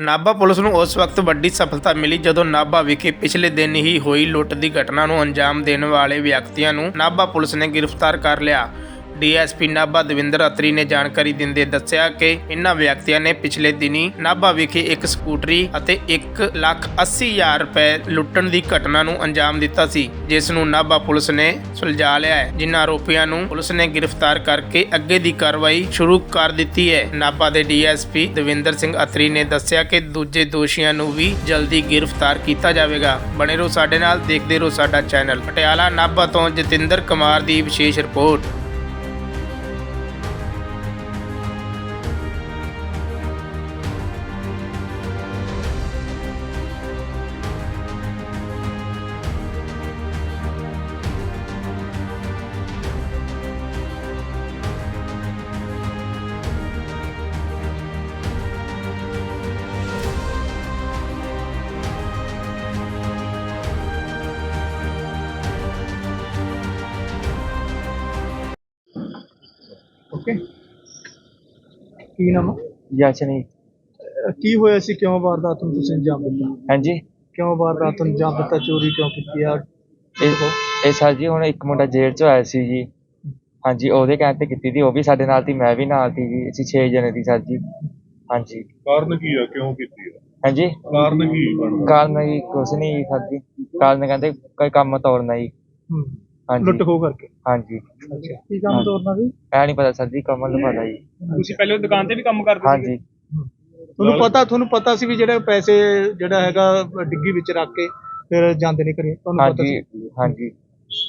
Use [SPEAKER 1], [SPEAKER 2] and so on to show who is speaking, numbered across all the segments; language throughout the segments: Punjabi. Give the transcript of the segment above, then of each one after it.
[SPEAKER 1] ਨਾਭਾ ਪੁਲਿਸ ਨੂੰ ਉਸ ਵਕਤ ਵੱਡੀ ਸਫਲਤਾ ਮਿਲੀ ਜਦੋਂ ਨਾਭਾ ਵਿਖੇ ਪਿਛਲੇ ਦਿਨ ਹੀ ਹੋਈ ਲੁੱਟ ਦੀ ਘਟਨਾ ਨੂੰ ਅੰਜਾਮ ਦੇਣ ਵਾਲੇ ਵਿਅਕਤੀਆਂ ਨੂੰ ਨਾਭਾ ਪੁਲਿਸ ਨੇ ਗ੍ਰਿਫਤਾਰ ਕਰ ਲਿਆ। ਡੀਐਸਪੀ ਨਾਭਾ ਦਵਿੰਦਰ ਅਤਰੀ ਨੇ ਜਾਣਕਾਰੀ ਦਿੰਦੇ ਦੱਸਿਆ ਕਿ ਇਨ੍ਹਾਂ ਵਿਅਕਤੀਆਂ ਨੇ ਪਿਛਲੇ ਦਿਨੀ ਨਾਭਾ ਵਿਖੇ ਇੱਕ ਸਕੂਟਰੀ ਅਤੇ 1 ਲੱਖ 80 ਹਜ਼ਾਰ ਰੁਪਏ ਲੁੱਟਣ ਦੀ ਘਟਨਾ ਨੂੰ ਅੰਜਾਮ ਦਿੱਤਾ ਸੀ, ਜਿਸ ਨੂੰ ਨਾਭਾ ਪੁਲਿਸ ਨੇ ਸੁਲਝਾ ਲਿਆ ਹੈ। ਜਿਨ੍ਹਾਂ ਆਰੋਪੀਆਂ ਨੂੰ ਪੁਲਿਸ ਨੇ ਗ੍ਰਿਫਤਾਰ ਕਰਕੇ ਅੱਗੇ ਦੀ ਕਾਰਵਾਈ ਸ਼ੁਰੂ ਕਰ ਦਿੱਤੀ ਹੈ। ਨਾਭਾ ਦੇ ਡੀਐਸਪੀ ਦਵਿੰਦਰ ਸਿੰਘ ਅਤਰੀ ਨੇ ਦੱਸਿਆ ਕਿ ਦੂਜੇ ਦੋਸ਼ੀਆਂ ਨੂੰ ਵੀ ਜਲਦੀ ਗ੍ਰਿਫਤਾਰ ਕੀਤਾ ਜਾਵੇਗਾ। ਬਣੇ ਰਹੋ ਸਾਡੇ ਨਾਲ, ਦੇਖਦੇ ਰਹੋ ਸਾਡਾ ਚੈਨਲ। ਪਟਿਆਲਾ ਨਾਭਾ ਤੋਂ ਜਤਿੰਦਰ ਕੁਮਾਰ ਦੀ ਵਿਸ਼ੇਸ਼ ਰਿਪੋਰਟ।
[SPEAKER 2] ਓਕੇ ਕੀ ਨਾਮ ਆ? ਅਹ ਕੀ ਹੋਇਆ ਸੀ? ਕਿਉਂ ਵਾਰਦਾਤ ਨੂੰ ਤੁਸੀਂ ਅੰਜਾਮ ਦਿੱਤਾ?
[SPEAKER 3] ਹਾਂਜੀ।
[SPEAKER 2] ਕਿਉਂ ਵਾਰਦਾਤ ਨੂੰ ਅੰਜਾਮ ਦਿੱਤਾ? ਚੋਰੀ ਕਿਉਂ ਕੀਤੀ? ਆ
[SPEAKER 3] ਇਹ ਇਹ ਸਰ ਜੀ ਹੁਣ ਇੱਕ ਮੁੰਡਾ ਜੇਲ੍ਹ ਚੋਂ ਆਇਆ ਸੀ ਜੀ। ਹਾਂਜੀ ਉਹਦੇ ਕਹਿਣ ਤੇ ਕੀਤੀ ਸੀ। ਉਹ ਵੀ ਸਾਡੇ ਨਾਲ ਸੀ ਮੈਂ ਵੀ ਨਾਲ ਸੀ ਜੀ। ਅਸੀਂ 6 ਜਣੇ ਸੀ ਸਰ ਜੀ। ਹਾਂਜੀ।
[SPEAKER 4] ਕਾਰਨ ਕੀ ਆ? ਕਿਉਂ ਕੀਤੀ ਆ?
[SPEAKER 3] ਹਾਂਜੀ।
[SPEAKER 4] ਕਾਰਨ ਕੀ ਬਣਦਾ?
[SPEAKER 3] ਕਾਰਨ ਜੀ ਕੁਛ ਨਹੀਂ ਸਰ ਜੀ। ਕਾਰਨ ਕਹਿੰਦੇ ਕੋਈ ਕੰਮ ਤੋੜਨਾ ਜੀ। ਹਾਂਜੀ।
[SPEAKER 2] ਲੁੱਟ ਖੋ ਕਰਕੇ।
[SPEAKER 3] ਹਾਂਜੀ।
[SPEAKER 2] ਅੱਛਾ। ਕੀ ਕੰਮ ਤੋਰਨਾ ਸੀ
[SPEAKER 3] ਐ ਨਹੀਂ ਪਤਾ ਸਰ ਜੀ ਕਮਲ ਨੂੰ ਪਤਾ ਜੀ।
[SPEAKER 2] ਤੁਸੀਂ ਪਹਿਲੇ ਦੁਕਾਨ ਤੇ ਵੀ ਕੰਮ ਕਰਦੇ
[SPEAKER 3] ਹਾਂਜੀ।
[SPEAKER 2] ਤੁਹਾਨੂੰ ਪਤਾ ਤੁਹਾਨੂੰ ਪਤਾ ਸੀ ਵੀ ਜਿਹੜੇ ਪੈਸੇ ਜਿਹੜਾ ਹੈਗਾ ਡਿੱਗੀ ਵਿੱਚ ਰੱਖ ਕੇ ਫਿਰ ਜਾਂਦੇ ਨਹੀਂ ਕਰੀ ਤੁਹਾਨੂੰ ਪਤਾ
[SPEAKER 3] ਹਾਂਜੀ
[SPEAKER 2] ਸੀ?
[SPEAKER 3] ਹਾਂਜੀ।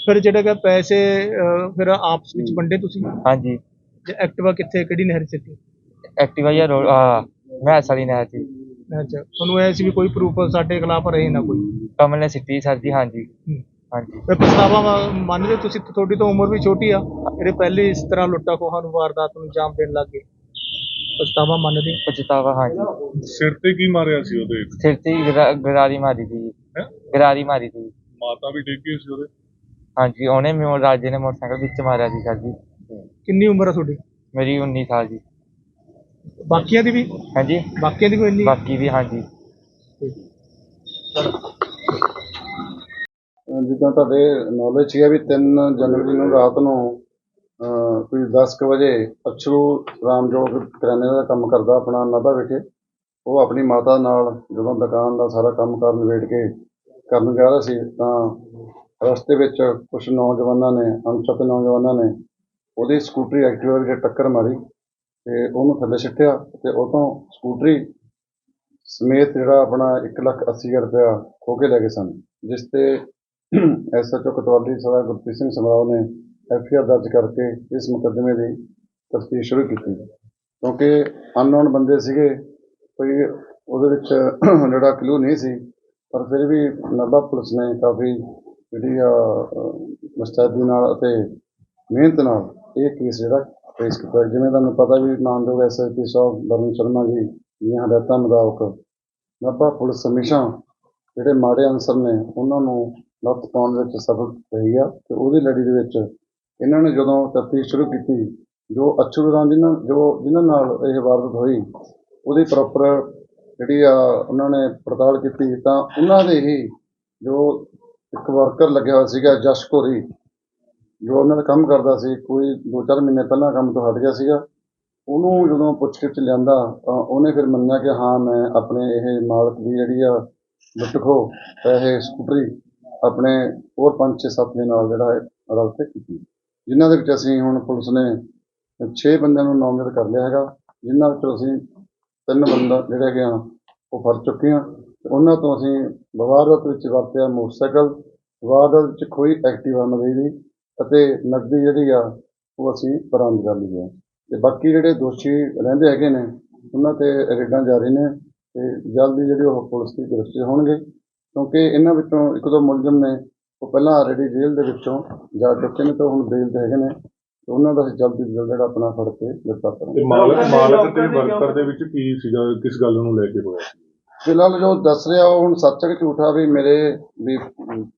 [SPEAKER 2] ਫਿਰ ਜਿਹੜਾ ਹੈਗਾ ਪੈਸੇ ਅਹ, ਫਿਰ ਆਪਸ ਵਿੱਚ ਵੰਡੇ ਤੁਸੀਂ?
[SPEAKER 3] ਹਾਂਜੀ।
[SPEAKER 2] ਜੇ ਐਕਟਿਵਾ ਕਿੱਥੇ ਕਿਹੜੀ ਨਹਿਰ 'ਚ ਸੀ?
[SPEAKER 3] ਐਕਟਿਵਾ ਜਾਂ ਰੋ ਆ ਮੈਂ ਸਾਲੀ ਨਾਲ ਸੀ।
[SPEAKER 2] ਅੱਛਾ। ਤੁਹਾਨੂੰ ਐ ਸੀ ਵੀ ਕੋਈ ਪ੍ਰੂਫ ਸਾਡੇ ਖਿਲਾਫ ਰਹੇ ਨਾ ਕੋਈ?
[SPEAKER 3] ਕਮਲ ਨੇ ਸਿੱਟੀ ਸਰ ਜੀ ਹਾਂਜੀ। ਹਾਂਜੀ।
[SPEAKER 2] ਤੇ ਪਛਤਾਵਾ ਮੰਨਦੇ ਤੁਸੀਂ ਤੁਹਾਡੀ ਤਾਂ ਉਮਰ ਵੀ ਛੋਟੀ ਆ ਜਿਹੜੇ ਪਹਿਲੇ ਇਸ ਤਰ੍ਹਾਂ ਲੁੱਟਾ ਖੋਹਾਂ ਨੂੰ ਵਾਰਦਾਤ ਨੂੰ ਅੰਜਾਮ ਦੇਣ ਲੱਗ ਗਏ। ਪਛਤਾਵਾ ਮੰਨਦੇ?
[SPEAKER 3] ਪਛਤਾਵਾ ਹਾਂਜੀ।
[SPEAKER 4] ਸਿਰ ਤੇ ਕੀ ਮਾਰਿਆ ਸੀ ਉਹਦੇ?
[SPEAKER 3] ਸਿਰ ਤੇ ਹੀ ਗਰਾ- ਗਰਾਰੀ ਮਾਰੀ ਸੀ।
[SPEAKER 4] ਹੈਂ?
[SPEAKER 3] ਗਰਾਰੀ ਮਾਰੀ ਸੀ।
[SPEAKER 4] ਮਾਤਾ ਵੀ ਡਿੱਗ ਸੀ ਉਹਦੇ?
[SPEAKER 3] ਹਾਂਜੀ ਉਹਨੇ ਮੈਨੂੰ ਰਾਜੇ ਨੇ ਮੋਟਰਸਾਈਕਲ ਵਿੱਚ ਮਾਰਿਆ ਸੀ ਸਰ ਜੀ।
[SPEAKER 2] ਕਿੰਨੀ ਉਮਰ ਆ ਤੁਹਾਡੀ?
[SPEAKER 3] ਮੇਰੀ 19 ਸਾਲ ਜੀ।
[SPEAKER 2] ਬਾਕੀਆਂ ਦੀ ਵੀ?
[SPEAKER 3] ਹਾਂਜੀ।
[SPEAKER 2] ਬਾਕੀਆਂ ਦੀ ਕੋਈ ਇੰਨੀ?
[SPEAKER 3] ਬਾਕੀ ਵੀ ਹਾਂਜੀ।
[SPEAKER 5] ਜਿੱਦਾਂ ਤੁਹਾਡੇ ਨੌਲੇਜ ਹੈ ਵੀ 3 ਜਨਵਰੀ ਨੂੰ ਰਾਤ ਨੂੰ ਕੋਈ 10 ਕੁ ਵਜੇ ਅਛਰੂ ਰਾਮਜੋਗ ਕਰਿਆਨੇ ਦਾ ਕੰਮ ਕਰਦਾ ਆਪਣਾ ਨਾਭਾ ਵਿਖੇ। ਉਹ ਆਪਣੀ ਮਾਤਾ ਨਾਲ ਜਦੋਂ ਦੁਕਾਨ ਦਾ ਸਾਰਾ ਕੰਮ ਕਰਨ ਨਿਬੇੜ ਕੇ ਕਰਨ ਜਾ ਰਿਹਾ ਸੀ, ਤਾਂ ਰਸਤੇ ਵਿੱਚ ਕੁਝ ਨੌਜਵਾਨਾਂ ਨੇ ਅਣਪਛਾਤੇ ਨੌਜਵਾਨਾਂ ਨੇ ਉਹਦੀ ਸਕੂਟਰੀ ਐਕਟਿਵਾ ਵਿੱਚ ਟੱਕਰ ਮਾਰੀ ਤੇ ਉਹਨੂੰ ਥੱਲੇ ਸਿੱਟਿਆ ਤੇ ਉਹ ਤੋਂ ਸਕੂਟਰੀ ਸਮੇਤ ਜਿਹੜਾ ਆਪਣਾ 1 ਲੱਖ 80 ਹਜ਼ਾਰ ਰੁਪਇਆ ਖੋਹ ਕੇ ਲੈ ਗਏ ਸਨ, ਜਿਸ ਤੇ ਐਸਐਚਓ ਕਤਵਾਲੀ ਸਰਦਾਰ ਗੁਰਪ੍ਰੀਤ ਸਿੰਘ ਸਮਰਾਓ ਨੇ ਐਫਆਈਆਰ ਦਰਜ ਕਰਕੇ ਇਸ ਮੁਕੱਦਮੇ ਦੀ ਤਫਤੀਸ਼ ਸ਼ੁਰੂ ਕੀਤੀ। ਕਿਉਂਕਿ ਅਨਨੋਨ ਬੰਦੇ ਸੀਗੇ, ਕੋਈ ਉਹਦੇ ਵਿੱਚ ਜਿਹੜਾ ਕਲੂ ਨਹੀਂ ਸੀ, ਪਰ ਫਿਰ ਵੀ ਨਾਭਾ ਪੁਲਿਸ ਨੇ ਕਾਫੀ ਜਿਹੜੀ ਆ ਮੁਸਤੈਦੀ ਨਾਲ ਅਤੇ ਮਿਹਨਤ ਨਾਲ ਇਹ ਕੇਸ ਜਿਹੜਾ ਫੇਸ ਕੀਤਾ। ਜਿਵੇਂ ਤੁਹਾਨੂੰ ਪਤਾ ਵੀ ਮਾਨਯੋਗ ਐਸਐਸਪੀ ਸਾਹਿਬ ਬਰਨ ਸ਼ਰਮਾ ਜੀ ਦੀਆਂ ਹਦਾਇਤਾਂ ਮੁਤਾਬਕ ਨਾਭਾ ਪੁਲਿਸ ਹਮੇਸ਼ਾ ਜਿਹੜੇ ਮਾੜੇ ਅਨਸਰ ਨੇ, ਉਹਨਾਂ ਨੂੰ ਨੱਥ ਪਾਉਣ ਵਿੱਚ ਸਫਲ ਰਹੀ ਆ ਤੇ ਉਹਦੀ ਲੜੀ ਦੇ ਵਿੱਚ ਇਹਨਾਂ ਨੇ ਜਦੋਂ ਤਫਤੀਸ਼ ਸ਼ੁਰੂ ਕੀਤੀ, ਜੋ ਅਛਰੂ ਰਾਮ ਜਿਹਨਾਂ ਜੋ ਜਿਨ੍ਹਾਂ ਨਾਲ ਇਹ ਵਾਰਦਾਤ ਹੋਈ, ਉਹਦੀ ਪ੍ਰੋਪਰ ਜਿਹੜੀ ਆ ਉਹਨਾਂ ਨੇ ਪੜਤਾਲ ਕੀਤੀ, ਤਾਂ ਉਹਨਾਂ ਦੇ ਹੀ ਜੋ ਇੱਕ ਵਰਕਰ ਲੱਗਿਆ ਹੋਇਆ ਸੀਗਾ, ਜਸ਼ ਘੋਰੀ, ਜੋ ਉਹਨਾਂ ਦਾ ਕੰਮ ਕਰਦਾ ਸੀ, ਕੋਈ 2-4 ਮਹੀਨੇ ਪਹਿਲਾਂ ਕੰਮ ਤੋਂ ਹਟ ਗਿਆ ਸੀਗਾ, ਉਹਨੂੰ ਜਦੋਂ ਪੁੱਛਗਿੱਛ ਲਿਆਂਦਾ, ਤਾਂ ਉਹਨੇ ਫਿਰ ਮੰਨਿਆ ਕਿ ਹਾਂ, ਮੈਂ ਆਪਣੇ ਇਹ ਮਾਲਕ ਦੀ ਜਿਹੜੀ ਆ ਲੁੱਟ ਖੋ ਪੈਸੇ, ਸਕੂਟਰੀ ਆਪਣੇ ਹੋਰ ਪੰਜ, ਛੇ, ਸੱਤ ਦੇ ਨਾਲ ਜਿਹੜਾ ਹੈ ਰਲ ਕੇ ਕੀਤੀ। ਜਿਨ੍ਹਾਂ ਦੇ ਵਿੱਚ ਅਸੀਂ ਹੁਣ ਪੁਲਿਸ ਨੇ 6 ਬੰਦਿਆਂ ਨੂੰ ਨਾਮਜ਼ਦ ਕਰ ਲਿਆ ਹੈਗਾ, ਜਿਨ੍ਹਾਂ ਵਿੱਚੋਂ ਅਸੀਂ ਤਿੰਨ ਬੰਦਾ ਜਿਹੜੇ ਹੈਗੇ ਆ, ਉਹ ਫੜ ਚੁੱਕੇ ਆ। ਤੇ ਉਹਨਾਂ ਤੋਂ ਅਸੀਂ ਵਾਰਦਾਤ ਵਿੱਚ ਵਰਤਿਆ ਮੋਟਰਸਾਈਕਲ ਵਾਰਦਾਤ ਵਿੱਚ ਕੋਈ ਐਕਟਿਵਾ ਮਦਈ ਦੀ ਅਤੇ ਨਕਦੀ ਜਿਹੜੀ ਆ, ਉਹ ਅਸੀਂ ਬਰਾਮਦ ਕਰ ਲਈ ਹੈ। ਤੇ ਬਾਕੀ ਜਿਹੜੇ ਦੋਸ਼ੀ ਰਹਿੰਦੇ ਹੈਗੇ ਨੇ, ਉਹਨਾਂ ਤੇ ਰੇਡਾਂ ਜਾਰੀ ਨੇ, ਤੇ ਜਲਦੀ ਜਿਹੜੀ ਉਹ ਪੁਲਿਸ ਦੀ ਗ੍ਰਿਫਤ 'ਚ ਹੋਣਗੇ। ਕਿਉਂਕਿ ਇਹਨਾਂ ਵਿੱਚੋਂ ਇੱਕ ਦੋ ਮੁਲਜ਼ਮ ਨੇ ਉਹ ਪਹਿਲਾਂ ਆਲਰੇਡੀ ਜੇਲ੍ਹ ਦੇ ਵਿੱਚੋਂ ਜਾ ਚੁੱਕੇ ਨੇ ਤੇ ਹੁਣ ਬੇਲ ਤੇ ਹੈਗੇ ਨੇ। ਤੇ ਉਹਨਾਂ ਦਾ ਅਸੀਂ ਜਲਦੀ ਤੋਂ ਜਲਦ ਜਿਹੜਾ ਆਪਣਾ ਫੜ ਕੇ ਗ੍ਰਿਫਤਾਰ ਕਰਾਂਗੇ।
[SPEAKER 4] ਤੇ ਮਾਲਕ ਮਾਲਕ ਤੇ ਵਰਕਰ ਦੇ ਵਿੱਚ ਕੀ ਸੀਗਾ ਕਿਸ ਗੱਲ ਨੂੰ ਲੈ ਕੇ ਹੋਇਆ?
[SPEAKER 5] ਫਿਲਹਾਲ ਜੋ ਦੱਸ ਰਿਹਾ ਉਹ ਹੁਣ ਸੱਚ ਹੈ ਕਿ ਝੂਠਾ ਵੀ ਮੇਰੇ ਵੀ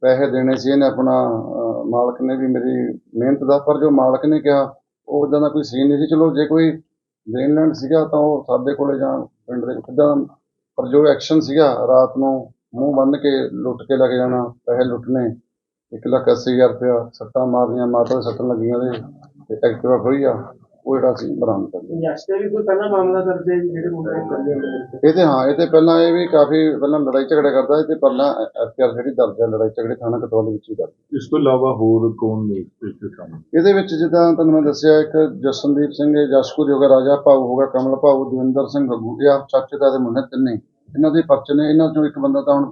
[SPEAKER 5] ਪੈਸੇ ਦੇਣੇ ਸੀ ਇਹਨੇ ਆਪਣਾ ਅਹ, ਮਾਲਕ ਨੇ ਵੀ ਮੇਰੀ ਮਿਹਨਤ ਦਾ ਪਰ ਜੋ ਮਾਲਕ ਨੇ ਕਿਹਾ ਉਹ ਉਦਾਂ ਦਾ ਕੋਈ ਸੀਨ ਨਹੀਂ ਸੀ। ਚਲੋ ਜੇ ਕੋਈ ਲੈਣ ਸੀਗਾ ਤਾਂ ਉਹ ਸਾਡੇ ਕੋਲੇ ਜਾਂ ਪਿੰਡ ਦੇ ਸਿੱਧਾ ਪਰ ਜੋ ਐਕਸ਼ਨ ਸੀਗਾ ਰਾਤ ਨੂੰ ਮੂੰਹ ਬੰਨ ਕੇ ਲੁੱਟ ਕੇ ਲੈ ਕੇ ਜਾਣਾ ਪੈਸੇ ਲੁੱਟਣੇ ਇੱਕ ਲੱਖ ਅੱਸੀ ਹਜ਼ਾਰ ਰੁਪਇਆ ਸੱਟਾਂ ਮਾਰਨੀਆਂ ਮਾਤਾ ਦੇ ਸੱਟਾਂ ਲੱਗੀਆਂ ਦੇ ਤੇ ਐਕਟਿਵਾ ਖੋਈ ਆ ਉਹ ਜਿਹੜਾ ਅਸੀਂ ਬਰਾਮਦ ਕਰ ਲਿਆ।
[SPEAKER 2] ਯਸ਼ ਤੇ ਵੀ ਕੋਈ ਪਹਿਲਾਂ ਮਾਮਲਾ ਜੀ ਜਿਹੜੇ ਮੁੰਡੇ ਨੇ ਕਰੀਏ
[SPEAKER 5] ਇਹ ਤੇ ਹਾਂ ਇਹ ਤੇ ਪਹਿਲਾਂ ਇਹ ਵੀ ਕਾਫੀ ਪਹਿਲਾਂ ਲੜਾਈ ਝਗੜਾ ਕਰਦਾ ਇਹ ਤੇ ਪਹਿਲਾਂ ਐਫਆਰ ਜਿਹੜੀ ਦਰਜ ਹੈ ਲੜਾਈ ਝਗੜੇ ਥਾਣਾ ਕਤਵਾਲੀ ਵਿੱਚ ਹੀ ਦਰਜ।
[SPEAKER 4] ਇਸ ਤੋਂ ਇਲਾਵਾ ਹੋਰ ਕੌਣ ਨੇ ਇੱਥੇ ਸ਼ਾਮਲ?
[SPEAKER 5] ਇਹਦੇ ਵਿੱਚ ਜਿੱਦਾਂ ਤੁਹਾਨੂੰ ਮੈਂ ਦੱਸਿਆ ਇੱਕ ਜਸਨਦੀਪ ਸਿੰਘ ਹੈ ਜਸਕੂ ਹੋਗਾ ਰਾਜਾ ਭਾਊ ਹੋਗਾ ਕਮਲ ਭਾਊ ਦਵਿੰਦਰ ਸਿੰਘ ਗੱਗੂਟਿਆ ਚਾਚੇ ਦਾ ਦੇ ਮੁੰਡੇ ਤਿੰਨੇ। ਇਹਨਾਂ ਦੇ ਪਰਚੇ ਨੇ ਇਹਨਾਂ ਚੋਂ ਇੱਕ ਬੰਦਾ ਤਾਂ ਹੁਣ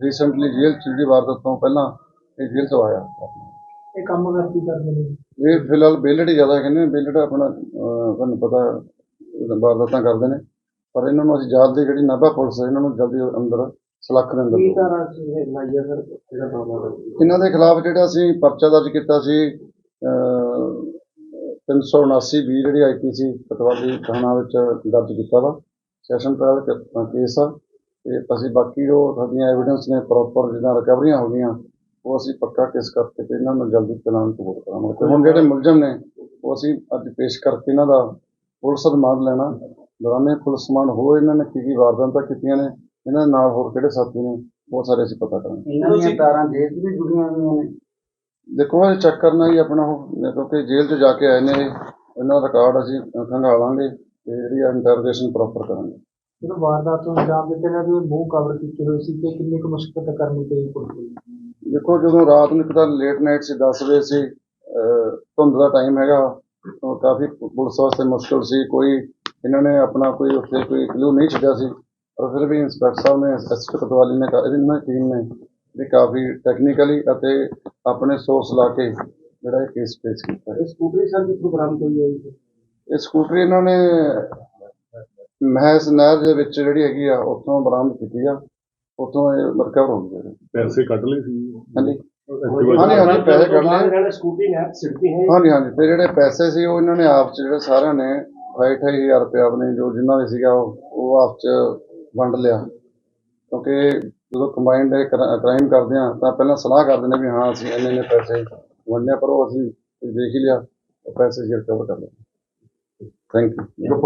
[SPEAKER 5] ਰੀਸੈਂਟਲੀ ਜੇਲ੍ਹ ਚ ਜਿਹੜੀ ਵਾਰਦਾਤ ਤੋਂ ਪਹਿਲਾਂ ਇਹ ਜੇਲ੍ਹ ਤੋਂ ਆਇਆ।
[SPEAKER 2] ਇਹ ਕੰਮ ਕਰਦੀ ਕਰਦੇ ਨੇ?
[SPEAKER 5] ਇਹ ਫਿਲਹਾਲ ਬੇਲੜ ਹੀ ਜ਼ਿਆਦਾ ਕਹਿੰਦੇ ਨੇ ਬੇਲੜ ਆਪਣਾ ਤੁਹਾਨੂੰ ਪਤਾ ਵਾਰਦਾਤਾਂ ਕਰਦੇ ਨੇ। ਪਰ ਇਹਨਾਂ ਨੂੰ ਅਸੀਂ ਜਲਦੀ ਜਿਹੜੀ ਨਾਭਾ ਪੁਲਿਸ ਹੈ ਇਹਨਾਂ ਨੂੰ ਜਲਦੀ ਅੰਦਰ ਸਲੱਖ ਦੇ ਅੰਦਰ
[SPEAKER 2] ਕੀ। ਤਰ੍ਹਾਂ ਸੀ ਲਾਈਆ ਸਰ ਜਿਹੜਾ ਮਾਮਲਾ
[SPEAKER 5] ਇਹਨਾਂ ਦੇ ਖਿਲਾਫ ਜਿਹੜਾ ਅਸੀਂ ਪਰਚਾ ਦਰਜ ਕੀਤਾ ਸੀ ਅਹ, 379 ਬੀ ਜਿਹੜੀ ਆਈਪੀਸੀ ਕਤਵਾਲੀ ਥਾਣਾ ਵਿੱਚ ਦਰਜ ਕੀਤਾ ਵਾ। ਸੈਸ਼ਨ ਟ੍ਰਾਇਲ ਕੇਸ ਆ। ਤੇ ਅਸੀਂ ਬਾਕੀ ਜੋ ਸਾਡੀਆਂ ਐਵੀਡੈਂਸ ਨੇ ਪ੍ਰੋਪਰ ਜਿੱਦਾਂ ਰਿਕਵਰੀਆਂ ਹੋ ਗਈਆਂ ਉਹ ਅਸੀਂ ਪੱਕਾ ਕੇਸ ਕਰਕੇ ਤੇ ਇਹਨਾਂ ਨੂੰ ਜਲਦੀ ਚਲਾਨ ਕਬੂਲ ਕਰਾਂਗੇ। ਤੇ ਹੁਣ ਜਿਹੜੇ ਮੁਲਜ਼ਮ ਨੇ ਉਹ ਅਸੀਂ ਅੱਜ ਪੇਸ਼ ਕਰਕੇ ਇਹਨਾਂ ਦਾ ਪੁਲਿਸ ਰਿਮਾਂਡ ਲੈਣਾ। ਦੌਰਾਨੇ ਪੁਲਿਸ ਰਿਮਾਂਡ ਹੋ ਇਹਨਾਂ ਨੇ ਕੀ ਕੀ ਵਾਰਦਾਤਾਂ ਕੀਤੀਆਂ ਨੇ ਇਹਨਾਂ ਨਾਲ ਹੋਰ ਕਿਹੜੇ ਸਾਥੀ ਨੇ ਉਹ ਸਾਰੇ ਅਸੀਂ ਪਤਾ ਕਰਾਂਗੇ।
[SPEAKER 2] ਇਹਨਾਂ ਦੀਆਂ ਤਾਰਾਂ ਜੇਲ੍ਹ 'ਚ ਵੀ ਜੁੜੀਆਂ ਹੋਈਆਂ ਨੇ?
[SPEAKER 5] ਦੇਖੋ ਇਹ ਚੈੱਕ ਕਰਨਾ ਹੀ ਆਪਣਾ ਉਹ ਕਿਉਂਕਿ ਜੇਲ੍ਹ 'ਚ ਜਾ ਕੇ ਆਏ ਨੇ ਇਹ। ਇਹਨਾਂ ਦਾ ਰਿਕਾਰਡ ਅਸੀਂ ਖੰਗਾਲਾਂਗੇ। ਤੇ ਜਿਹੜੀ ਇੰਟਰੋਗੇਸ਼ਨ ਪ੍ਰੋਪਰ ਕਰਾਂਗੇ।
[SPEAKER 2] ਜਦੋਂ ਵਾਰਦਾਤ ਨੂੰ ਅੰਜਾਮ ਦਿੱਤੇ ਨੇ ਵੀ ਮੂੰਹ ਕਵਰ ਕੀਤੇ ਹੋਏ ਸੀ ਤੇ ਕਿੰਨੀ ਕੁ ਮੁਸ਼ਕਲ ਕਰਨੀ ਪਈ ਪੁਲਿਸ ਨੂੰ?
[SPEAKER 5] ਦੇਖੋ ਜਦੋਂ ਰਾਤ ਨੂੰ ਇੱਕ ਤਾਂ ਲੇਟ ਨਾਈਟ ਸੀ 10 ਵਜੇ ਸੀ ਧੁੰਦ ਦਾ ਟਾਈਮ ਹੈਗਾ ਕਾਫੀ ਪੁਲਿਸ ਵਾਸਤੇ ਮੁਸ਼ਕਲ ਸੀ ਕੋਈ ਇਹਨਾਂ ਨੇ ਆਪਣਾ ਕੋਈ ਉੱਥੇ ਕੋਈ ਕਲੂ ਨਹੀਂ ਛੱਡਿਆ ਸੀ ਪਰ ਫਿਰ ਵੀ ਇੰਸਪੈਕਟਰ ਸਾਹਿਬ ਨੇ ਐਸਪੀ ਕਤਵਾਲੀ ਨੇ ਇਹਨਾਂ ਟੀਮ ਨੇ ਵੀ ਕਾਫੀ ਟੈਕਨੀਕਲੀ ਅਤੇ ਆਪਣੇ ਸੋਰਸ ਲਾ ਕੇ ਜਿਹੜਾ ਇਹ ਕੇਸ ਪੇਸ਼ ਕੀਤਾ।
[SPEAKER 2] ਇਹ ਸਕੂਟਰੀ ਸਰ ਕਿੱਥੋਂ ਬਰਾਮਦ ਹੋਈ ਹੈ
[SPEAKER 5] ਇਹ ਸਕੂਟਰੀ ਇਹਨਾਂ ਨੇ ਮਹਿਸ ਨਹਿਰ ਦੇ ਵਿੱਚ ਜਿਹੜੀ ਹੈਗੀ ਆ ਉੱਥੋਂ ਬਰਾਮਦ ਕੀਤੀ ਆ। ਉੱਥੋਂ ਇਹ ਰਿਕਵਰ ਹੋ ਗਈ ਹੈ।
[SPEAKER 4] ਪੈਸੇ ਕੱਢ ਲਏ ਸੀ।
[SPEAKER 5] ਹਾਂਜੀ।
[SPEAKER 4] Activa
[SPEAKER 5] ਹਾਂਜੀ ਹਾਂਜੀ ਪੈਸੇ ਕੱਢ ਲਏ।
[SPEAKER 2] ਸਕੂਟਰੀ ਨੇ ਸਿੱਧੀ ਹੈ।
[SPEAKER 5] ਹਾਂਜੀ ਹਾਂਜੀ। ਤੇ ਜਿਹੜੇ ਪੈਸੇ ਸੀ ਉਹ ਇਹਨਾਂ ਨੇ ਆਪ ਚ ਜਿਹੜੇ ਸਾਰਿਆਂ ਨੇ 28000 ਰੁਪਏ ਆਪਣੇ ਜੋ ਜਿੰਨਾ ਵੀ ਸੀਗਾ ਉਹ ਉਹ ਆਪ ਚ ਵੰਡ ਲਿਆ। ਕਿਉਂਕਿ ਜਦੋਂ ਕੰਬਾਈਨਡ ਕ੍ਰਾਈਮ ਕਰਦੇ ਆ ਤਾਂ ਪਹਿਲਾਂ ਸਲਾਹ ਕਰਦੇ ਨੇ ਵੀ ਹਾਂ ਅਸੀਂ ਇੰਨੇ ਇੰਨੇ ਪੈਸੇ ਵੰਡਨੇ ਆ, ਪਰ ਉਹ ਅਸੀਂ ਦੇਖ ਹੀ ਲਿਆ ਉਹ ਪੈਸੇ ਅਸੀਂ ਰਿਕਵਰ ਕਰ ਲਏ। Thank you.